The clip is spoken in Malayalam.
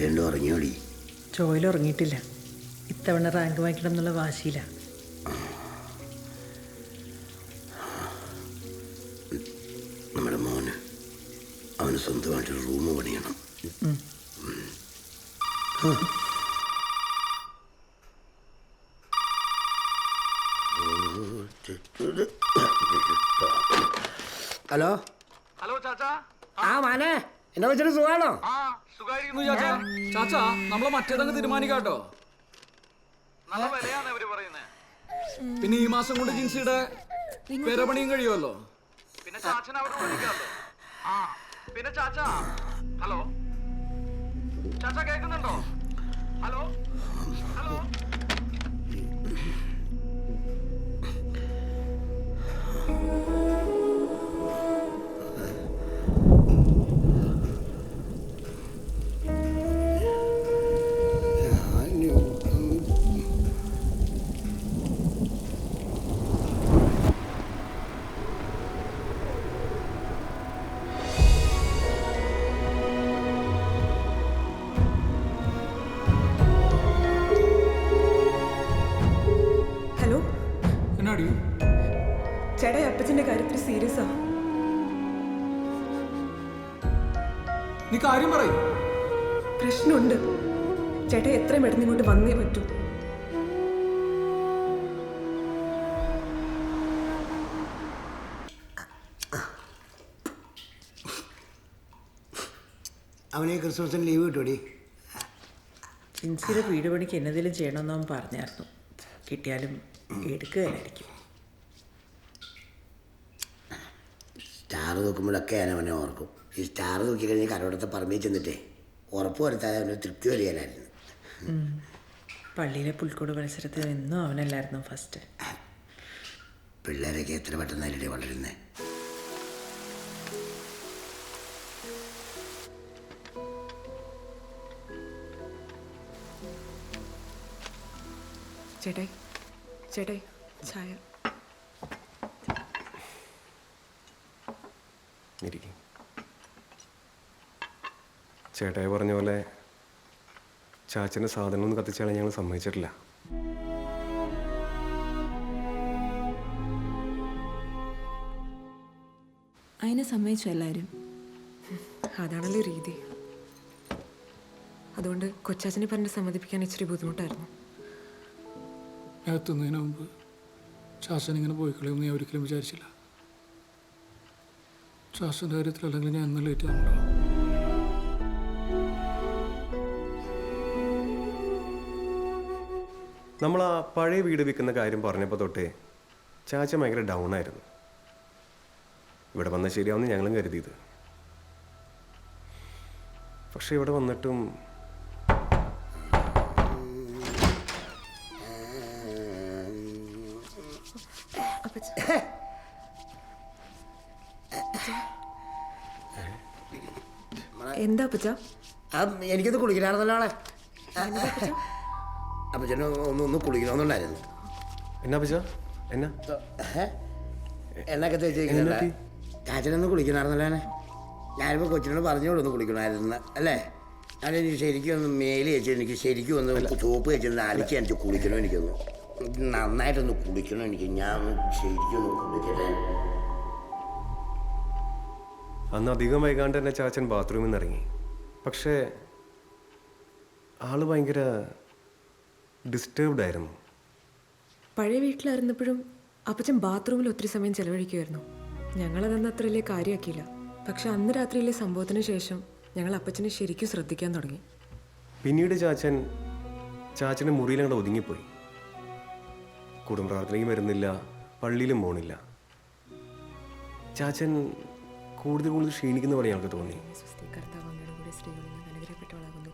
സൈലന്റ് ഉറങ്ങിയോടി ജോയിൽ ഉറങ്ങിയിട്ടില്ല. ഇത്തവണ റാങ്ക് വാങ്ങിക്കണം എന്നുള്ള വാശിയില്ല നമ്മുടെ മോന് അവന് സ്വന്തമായിട്ടൊരു റൂം പണിയണം. ഹലോ? ഹലോ ചാച്ചാ? ആ മാനെ. എന്നെ വെച്ചിട്ട് സുഖാണോ? ചാച്ചാ. ചാച്ചാ നമ്മളെ മറ്റേതങ്ങ് തീരുമാനിക്കാട്ടോ. നല്ല വിലയാണ് പറയുന്നത് പിന്നെ ഈ മാസം കൊണ്ട് ജിൻസിയുടെ പേരപണിയും കഴിയുമല്ലോ. പിന്നെ ചാച്ചൻ വിളിക്കാമല്ലോ. ആ പിന്നെ ചാച്ചാ ഹലോ. ചാച്ചാ കേൾക്കുന്നുണ്ടോ? ഹലോ? ഹലോ? ചേട്ടാ അപ്പച്ചന്റെ കാര്യത്തിൽ സീരിയസ് ആ. നീ കാര്യം പറയും. പ്രശ്നമുണ്ട്. ചേട്ടാ എത്രയും പെട്ടെന്ന് ഇങ്ങോട്ട് വന്നേ പറ്റൂ. അവനെ ക്രിസ്മസിന് ലീവ് കിട്ടുമടി ഇൻസിയുടെ വീട് പണിക്ക് എന്നതിലും ചെയ്യണമെന്ന് അവൻ പറഞ്ഞായിരുന്നു. കിട്ടിയാലും എടുക്കുകയായിരിക്കും സ്റ്റാർ നോക്കുമ്പോഴൊക്കെ ഞാൻ അവനെ ഓർക്കും. ഈ സ്റ്റാർ നോക്കി കഴിഞ്ഞ് കരോടത്തെ പറമ്പിൽ ചെന്നിട്ടേ ഉറപ്പ് വരുത്താതെ അവന് തൃപ്തി വരികയില്ലായിരുന്നു. പള്ളിയിലെ പുൽക്കൂട് മത്സരത്തിൽ എന്നും അവനല്ലായിരുന്നു ഫസ്റ്റ് പിള്ളേരൊക്കെ എത്ര പെട്ടെന്നല്ലേ വളരുന്നേ. ചേട്ടായി ചേട്ടായി ചായ. ഇരിക്കും. ചേട്ടായി പറഞ്ഞ പോലെ ചാച്ചന്റെ സാധനമൊന്നും കത്തിച്ചാണ് ഞങ്ങൾ സമ്മതിച്ചിട്ടില്ല. അതിനെ സമ്മതിച്ചു എല്ലാവരും അതാണല്ലോ രീതി. അതുകൊണ്ട് കൊച്ചാച്ചനെ പറഞ്ഞ് സമ്മതിപ്പിക്കാൻ ഇച്ചിരി ബുദ്ധിമുട്ടായിരുന്നു. ഞാൻ എത്തുന്നതിന് മുമ്പ് ചാച്ചൻ ഇങ്ങനെ പോയി കളയുമെന്ന് ഞാൻ ഒരിക്കലും വിചാരിച്ചില്ല. ശാസന്റെ കാര്യത്തിൽ അല്ലെങ്കിൽ ഞാൻ ഇന്ന് ലേറ്റ് ആണല്ലോ. നമ്മൾ ആ പഴയ വീട് വിൽക്കുന്ന കാര്യം പറഞ്ഞപ്പോൾ തൊട്ടേ ചാച്ച ഭയങ്കര ഡൗൺ ആയിരുന്നു. ഇവിടെ വന്നാൽ ശരിയാവുമെന്ന് ഞങ്ങളും കരുതിയത്. പക്ഷെ ഇവിടെ വന്നിട്ടും എന്താ അപ്പച്ച? എനിക്കത് എനിക്കൊന്ന് കുളിക്കണമായിരുന്നല്ലോ ആളെ ഒന്ന് ഒന്ന് കുളിക്കണമെന്നുണ്ടായിരുന്നു. എന്നാ അപ്പച്ച? എന്നാ? എന്നൊക്കെ എന്നെത്തി? ചാച്ചനൊന്ന് കുളിക്കണമായിരുന്നല്ലേ ഞാനിപ്പോൾ കൊച്ചിനോട് പറഞ്ഞോളൂ ഒന്ന് കുളിക്കണമായിരുന്നു അല്ലേ? ഞാൻ എനിക്ക് ശരിക്കും ഒന്ന് മേൽ വെച്ച് എനിക്ക് ശരിക്കും ഒന്ന് ചോപ്പ് വെച്ചൊന്ന് അലക്കി എനിക്ക് കുളിക്കണം എനിക്കൊന്ന്. നന്നായിട്ടൊന്ന് കുളിക്കണം എനിക്ക്? ഞാൻ ശരിക്കും ഒന്ന് കുളിക്കട്ടെ. അന്ന് അധികം വൈകാണ്ട് തന്നെ ചാച്ചൻ ബാത്റൂമിൽ നിന്ന് ഇറങ്ങി. പക്ഷേ ആൾ ഭയങ്കര ഡിസ്റ്റർബ്ഡ് ആയിരുന്നു. പഴയ വീട്ടിലായിരുന്നപ്പോഴും അപ്പച്ചൻ ബാത്റൂമിൽ ഒത്തിരി സമയം ചെലവഴിക്കുമായിരുന്നു ഞങ്ങളതന്ന് അത്ര വലിയ കാര്യമാക്കിയില്ല. പക്ഷെ അന്ന് രാത്രിയിലെ സംഭവത്തിന് ശേഷം ഞങ്ങൾ അപ്പച്ചനെ ശരിക്കും ശ്രദ്ധിക്കാൻ തുടങ്ങി. പിന്നീട് ചാച്ചൻ ചാച്ചന്റെ മുറിയിൽ അങ്ങോട്ട് ഒതുങ്ങിപ്പോയി. കുടുംബ പ്രാർത്ഥനയ്ക്കും വരുന്നില്ല പള്ളിയിലും പോണില്ല. ചാച്ചൻ കൂടുതൽ കൂടുതൽ ക്ഷീണിക്കുന്ന പോലെ ഞങ്ങൾക്ക് തോന്നി. അനുഗ്രഹപ്പെട്ടവളാകുന്നു